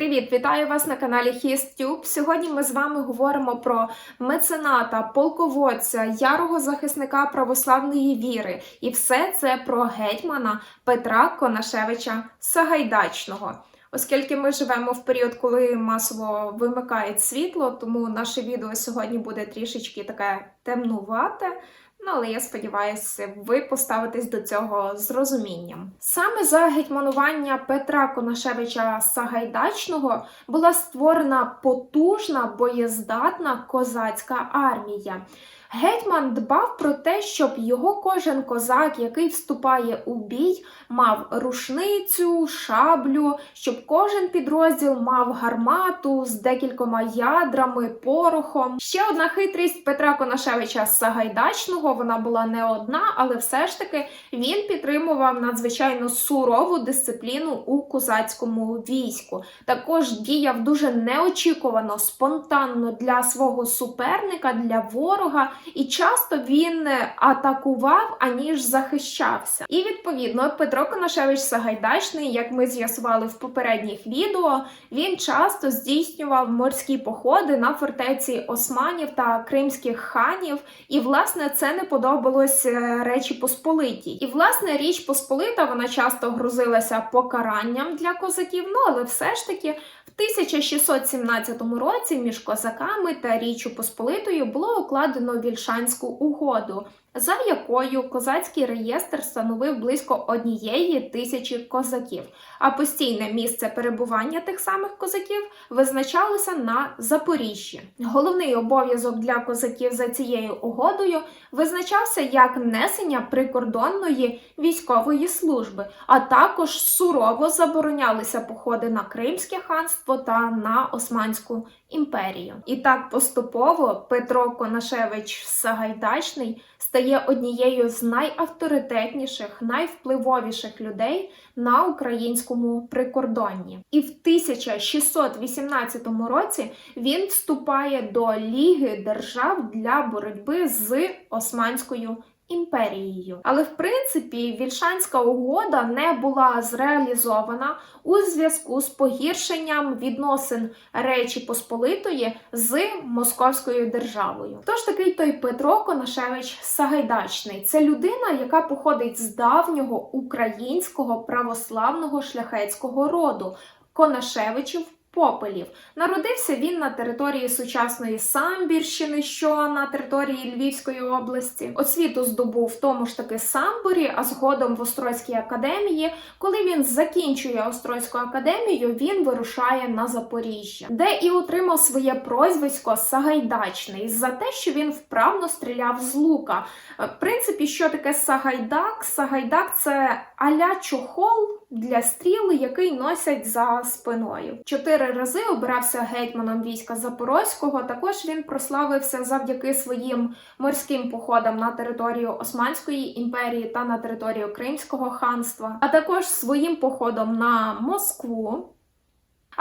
Привіт, вітаю вас на каналі HisTube. Сьогодні ми з вами говоримо про мецената, полководця, ярого захисника православної віри. І все це про гетьмана Петра Конашевича Сагайдачного. Оскільки ми живемо в період, коли масово вимикають світло, тому наше відео сьогодні буде трішечки таке темнувате. Ну, але я сподіваюся, ви поставитесь до цього з розумінням. Саме за гетьманування Петра Конашевича Сагайдачного була створена потужна боєздатна козацька армія. Гетьман дбав про те, щоб його кожен козак, який вступає у бій, мав рушницю, шаблю, щоб кожен підрозділ мав гармату з декількома ядрами, порохом. Ще одна хитрість Петра Конашевича Сагайдачного. Вона була не одна, але все ж таки він підтримував надзвичайно сурову дисципліну у козацькому війську. Також діяв дуже неочікувано, спонтанно для свого суперника, для ворога, і часто він атакував аніж захищався. І відповідно Петро Конашевич Сагайдачний, як ми з'ясували в попередніх відео, він часто здійснював морські походи на фортеці османів та кримських ханів. І власне це не подобалось е, Речі Посполитій. І власне річ Посполита вона часто грузилася покаранням для козаків. Ну але все ж таки в 1617 році між козаками та Річчю Посполитою було укладено Вільшанську угоду, за якою козацький реєстр становив близько однієї тисячі козаків, а постійне місце перебування тих самих козаків визначалося на Запоріжжі. Головний обов'язок для козаків за цією угодою визначався як несення прикордонної військової служби, а також сурово заборонялися походи на Кримське ханство та на Османську імперію. І так поступово Петро Конашевич Сагайдачний стає однією з найавторитетніших, найвпливовіших людей на українському прикордонні. І в 1618 році він вступає до Ліги держав для боротьби з Османською імперією. Але в принципі Вільшанська угода не була зреалізована у зв'язку з погіршенням відносин Речі Посполитої з Московською державою. Хто ж такий той Петро Конашевич Сагайдачний? Це людина, яка походить з давнього українського православного шляхетського роду Конашевичів. Попелів народився він на території сучасної Самбірщини, що на території Львівської області. Освіту здобув в тому ж таки Самборі, а згодом в Острозькій академії. Коли він закінчує Острозьку академію, він вирушає на Запоріжжя, де і отримав своє прозвисько Сагайдачний за те, що він вправно стріляв з лука. В принципі, що таке Сагайдак? Сагайдак це аля чохол для стріли, який носять за спиною. Чотири рази обирався гетьманом війська Запорозького. Також він прославився завдяки своїм морським походам на територію Османської імперії та на територію Кримського ханства, а також своїм походом на Москву.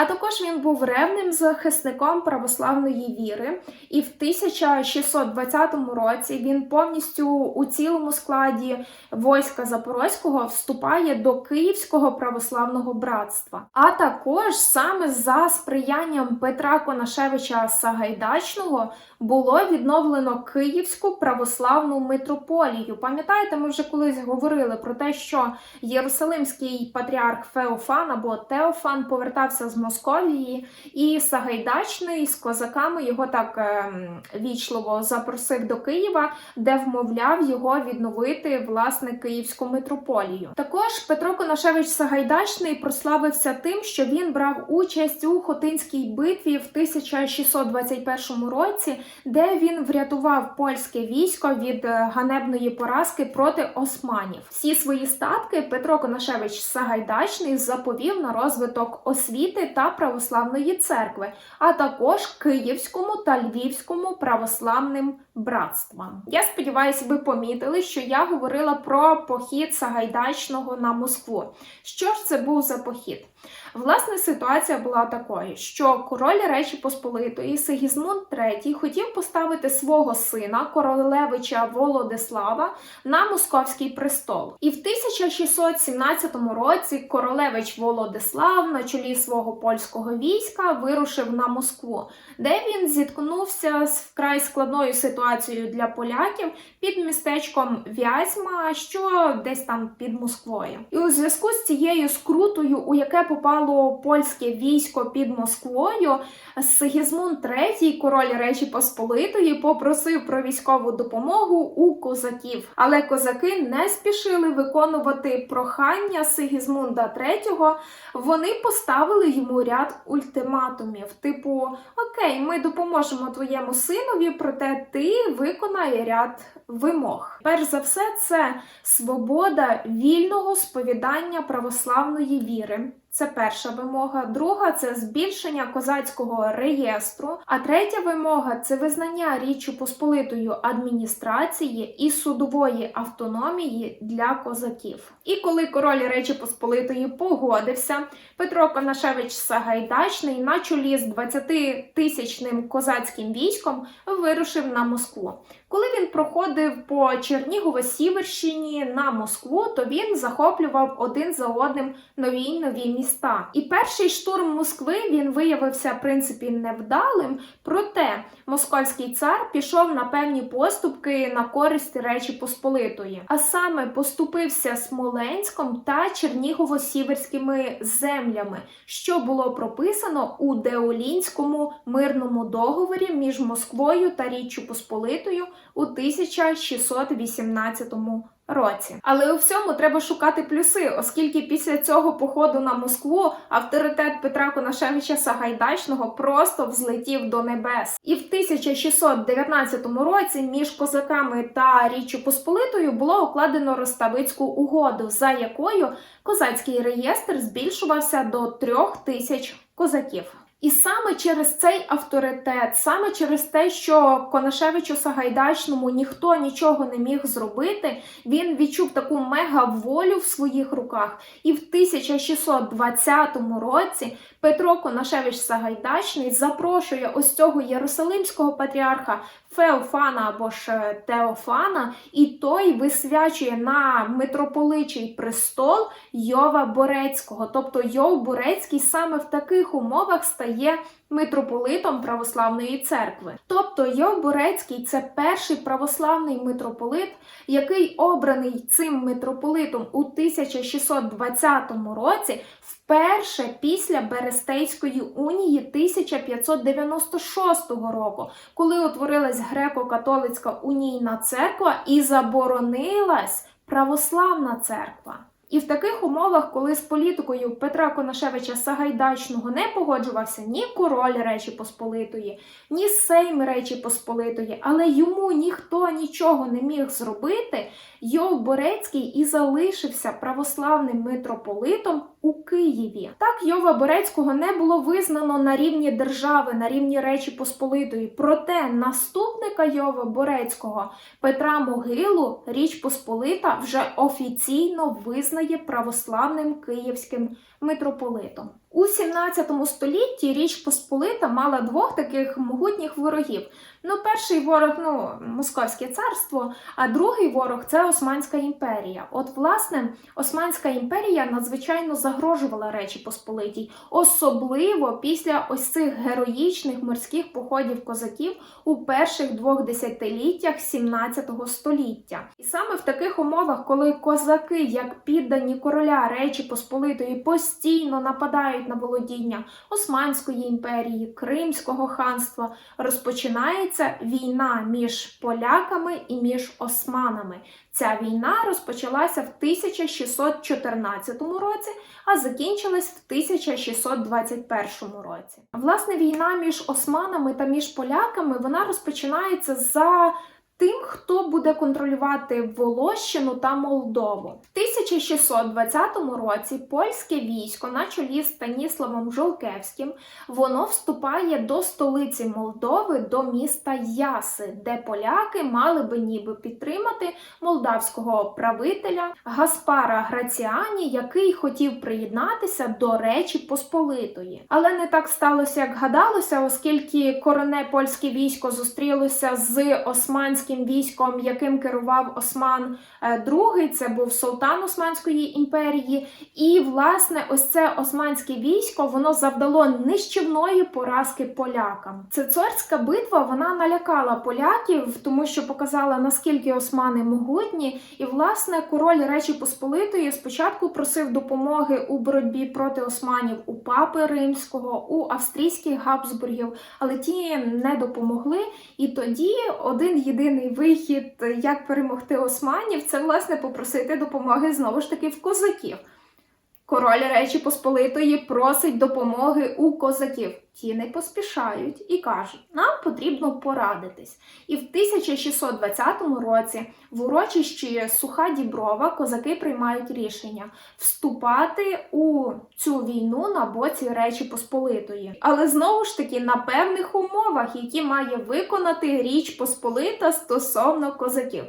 А також він був ревним захисником православної віри, і в 1620 році він повністю у цілому складі війська Запорозького вступає до Київського православного братства. А також саме за сприянням Петра Конашевича Сагайдачного було відновлено Київську православну митрополію. Пам'ятаєте, ми вже колись говорили про те, що Єрусалимський патріарх Феофан або Теофан повертався з Московії, і Сагайдачний з козаками його так ем, вічливо запросив до Києва, де вмовляв його відновити власне Київську митрополію. Також Петро Конашевич Сагайдачний прославився тим, що він брав участь у Хотинській битві в 1621 році, де він врятував польське військо від е, ганебної поразки проти османів. Всі свої статки Петро Конашевич Сагайдачний заповів на розвиток освіти та православної церкви, а також Київському та Львівському православним братства. Я сподіваюся, ви помітили, що я говорила про похід Сагайдачного на Москву. Що ж це був за похід? Власне, ситуація була такою, що король Речі Посполитої Сигізмунд III хотів поставити свого сина, королевича Володислава, на московський престол. І в 1617 році королевич Володислав на чолі свого польського війська вирушив на Москву, де він зіткнувся з вкрай складною ситуацією для поляків під містечком Вязьма, що десь там під Москвою. І у зв'язку з цією скрутою, у яке попало польське військо під Москвою, Сигізмунд III, король Речі Посполитої, попросив про військову допомогу у козаків. Але козаки не спішили виконувати прохання Сигізмунда III. Вони поставили йому ряд ультиматумів, типу: Окей, ми допоможемо твоєму синові, проте ти виконай ряд вимог. Перш за все, це свобода вільного сповідання православної віри. Це перша вимога. Друга це збільшення козацького реєстру. А третя вимога це визнання Річчю Посполитою адміністрації і судової автономії для козаків. І коли король Речі Посполитої погодився, Петро Конашевич Сагайдачний на чолі з 20-тисячним козацьким військом вирушив на Москву. Коли він проходив по Чернігово-Сіверщині на Москву, то він захоплював один за одним нові нові міста. І перший штурм Москви він виявився в принципі невдалим. Проте московський цар пішов на певні поступки на користь Речі Посполитої, а саме поступився Смоленськом та Чернігово-Сіверськими землями, що було прописано у Деолінському мирному договорі між Москвою та Річчю Посполитою у 1618 році. Але у всьому треба шукати плюси, оскільки після цього походу на Москву авторитет Петра Конашевича Сагайдачного просто взлетів до небес. І в 1619 році між козаками та Річчю Посполитою було укладено Роставицьку угоду, за якою козацький реєстр збільшувався до трьох тисяч козаків. І саме через цей авторитет, саме через те, що Конашевичу Сагайдачному ніхто нічого не міг зробити, він відчув таку мега-волю в своїх руках. І в 1620 році Петро Конашевич Сагайдачний запрошує ось цього єрусалимського патріарха Феофана або ж Теофана, і той висвячує на митрополичий престол Йова Борецького. Тобто Йов Борецький саме в таких умовах стає митрополитом православної церкви. Тобто Йов Борецький це перший православний митрополит, який обраний цим митрополитом у 1620 році. Вперше після Берестейської унії 1596 року, коли утворилась греко-католицька унійна церква і заборонилась православна церква. І в таких умовах, коли з політикою Петра Конашевича Сагайдачного не погоджувався ні король Речі Посполитої, ні Сейм Речі Посполитої, але йому ніхто нічого не міг зробити, Йов Борецький і залишився православним митрополитом у Києві. Так Йова Борецького не було визнано на рівні держави, на рівні Речі Посполитої. Проте наступника Йова Борецького Петра Могилу Річ Посполита вже офіційно визнає православним київським митрополитом. У 17 столітті Річ Посполита мала двох таких могутніх ворогів. Ну, перший ворог ну, Московське царство, а другий ворог це Османська імперія. От, власне, Османська імперія надзвичайно загрожувала Речі Посполитій, особливо після ось цих героїчних морських походів козаків у перших двох десятиліттях 17 століття. І саме в таких умовах, коли козаки, як піддані короля Речі Посполитої, постійно нападають на володіння Османської імперії, Кримського ханства, розпочинається війна між поляками і між османами. Ця війна розпочалася в 1614 році, а закінчилась в 1621 році. Власне, війна між османами та між поляками вона розпочинається за тим, хто буде контролювати Волощину та Молдову. В 1620 році польське військо на чолі з Станіславом Жолкевським воно вступає до столиці Молдови, до міста Яси, де поляки мали би ніби підтримати молдавського правителя Гаспара Граціані, який хотів приєднатися до Речі Посполитої. Але не так сталося, як гадалося, оскільки короне польське військо зустрілося з османським військом, яким керував Осман II, це був султан Османської імперії. І власне, ось це османське військо воно завдало нищівної поразки полякам. Цицорська битва вона налякала поляків, тому що показала наскільки османи могутні, і власне король Речі Посполитої спочатку просив допомоги у боротьбі проти османів у папи римського, у австрійських габсбургів, але ті не допомогли. І тоді один єдиний вихід, як перемогти османів, це власне попросити допомоги знову ж таки в козаків. Король Речі Посполитої просить допомоги у козаків. Ті не поспішають і кажуть, нам потрібно порадитись. І в 1620 році в урочищі Суха Діброва козаки приймають рішення вступати у цю війну на боці Речі Посполитої. Але знову ж таки на певних умовах, які має виконати Річ Посполита стосовно козаків.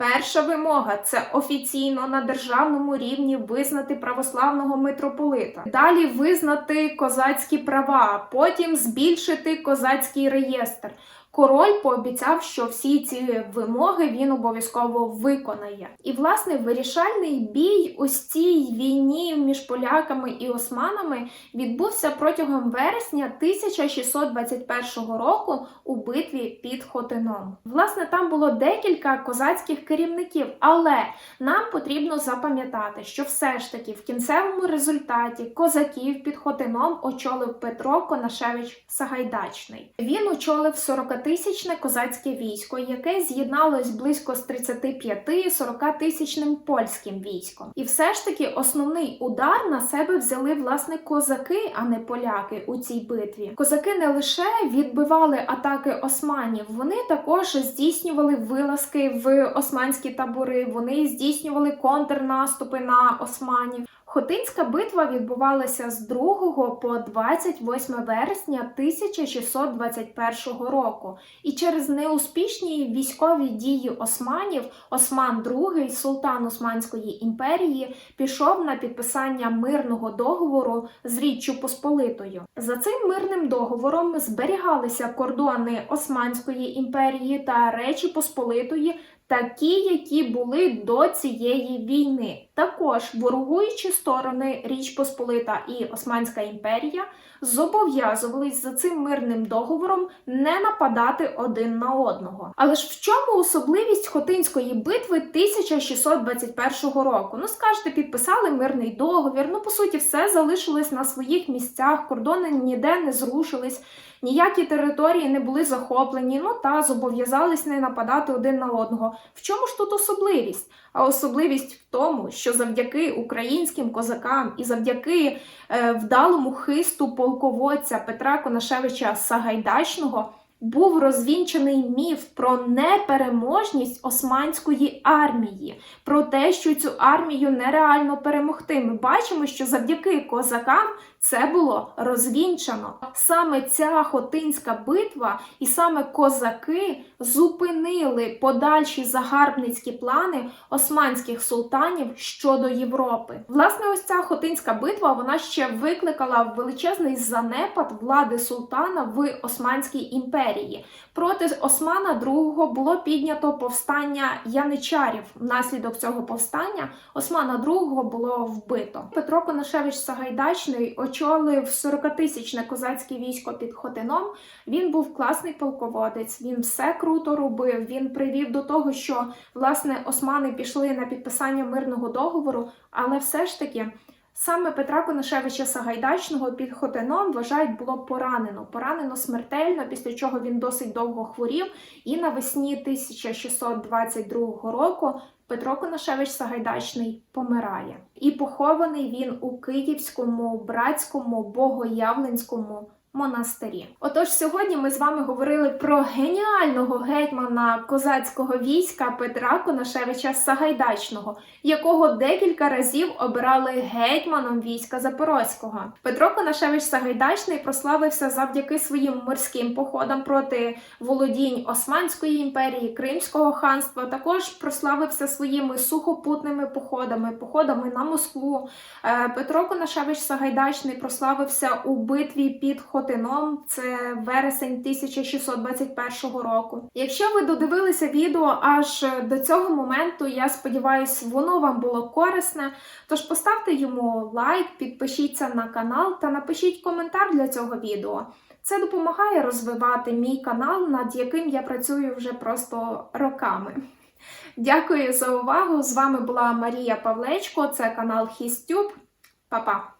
Перша вимога це офіційно на державному рівні визнати православного митрополита. Далі визнати козацькі права, потім збільшити козацький реєстр. Король пообіцяв, що всі ці вимоги він обов'язково виконає. І власне вирішальний бій у цій війні між поляками і османами відбувся протягом вересня 1621 року у битві під Хотином. Власне, там було декілька козацьких керівників, але нам потрібно запам'ятати, що все ж таки в кінцевому результаті козаків під Хотином очолив Петро Конашевич Сагайдачний. Він очолив 40 тисячне козацьке військо, яке з'єдналось близько з 35-40 тисячним польським військом. І все ж таки основний удар на себе взяли власне козаки, а не поляки у цій битві. Козаки не лише відбивали атаки османів, вони також здійснювали вилазки в османські табори, вони здійснювали контрнаступи на османів. Хотинська битва відбувалася з 2 по 28 вересня 1621 року, і через неуспішні військові дії османів Осман II, султан Османської імперії, пішов на підписання мирного договору з Річчю Посполитою. За цим мирним договором зберігалися кордони Османської імперії та Речі Посполитої такі, які були до цієї війни. Також ворогуючі сторони Річ Посполита і Османська імперія зобов'язувались за цим мирним договором не нападати один на одного. Але ж в чому особливість Хотинської битви 1621 року? Ну скажете, підписали мирний договір. Ну по суті, все залишилось на своїх місцях, кордони ніде не зрушились. Ніякі території не були захоплені, ну та зобов'язались не нападати один на одного. В чому ж тут особливість? А особливість в тому, що завдяки українським козакам і завдяки е, вдалому хисту полководця Петра Конашевича Сагайдачного був розвінчений міф про непереможність османської армії, про те, що цю армію нереально перемогти. Ми бачимо, що завдяки козакам це було розвінчано. Саме ця Хотинська битва і саме козаки зупинили подальші загарбницькі плани османських султанів щодо Європи. Власне, ось ця Хотинська битва вона ще викликала величезний занепад влади султана в Османській імперії. Проти Османа II було піднято повстання яничарів. Внаслідок цього повстання Османа II було вбито. Петро Конашевич Сагайдачний очолив 40-тисячне козацьке військо під Хотином. Він був класний полководець. Він все круто робив. Він привів до того, що власне османи пішли на підписання мирного договору, але все ж таки. Саме Петра Конашевича Сагайдачного під Хотином, вважають, було поранено. Поранено смертельно, після чого він досить довго хворів. І навесні 1622 року Петро Конашевич Сагайдачний помирає. І похований він у Київському братському богоявленському монастирі. Отож, сьогодні ми з вами говорили про геніального гетьмана козацького війська Петра Конашевича Сагайдачного, якого декілька разів обирали гетьманом війська Запорозького. Петро Конашевич Сагайдачний прославився завдяки своїм морським походам проти володінь Османської імперії, Кримського ханства. Також прославився своїми сухопутними походами, походами на Москву. Е, Петро Конашевич Сагайдачний прославився у битві під Хотином. Це вересень 1621 року. Якщо ви додивилися відео аж до цього моменту, я сподіваюся, воно вам було корисне. Тож поставте йому лайк, підпишіться на канал та напишіть коментар для цього відео. Це допомагає розвивати мій канал, над яким я працюю вже просто роками. Дякую за увагу! З вами була Марія Павлечко, це канал Хістюб. Па-па!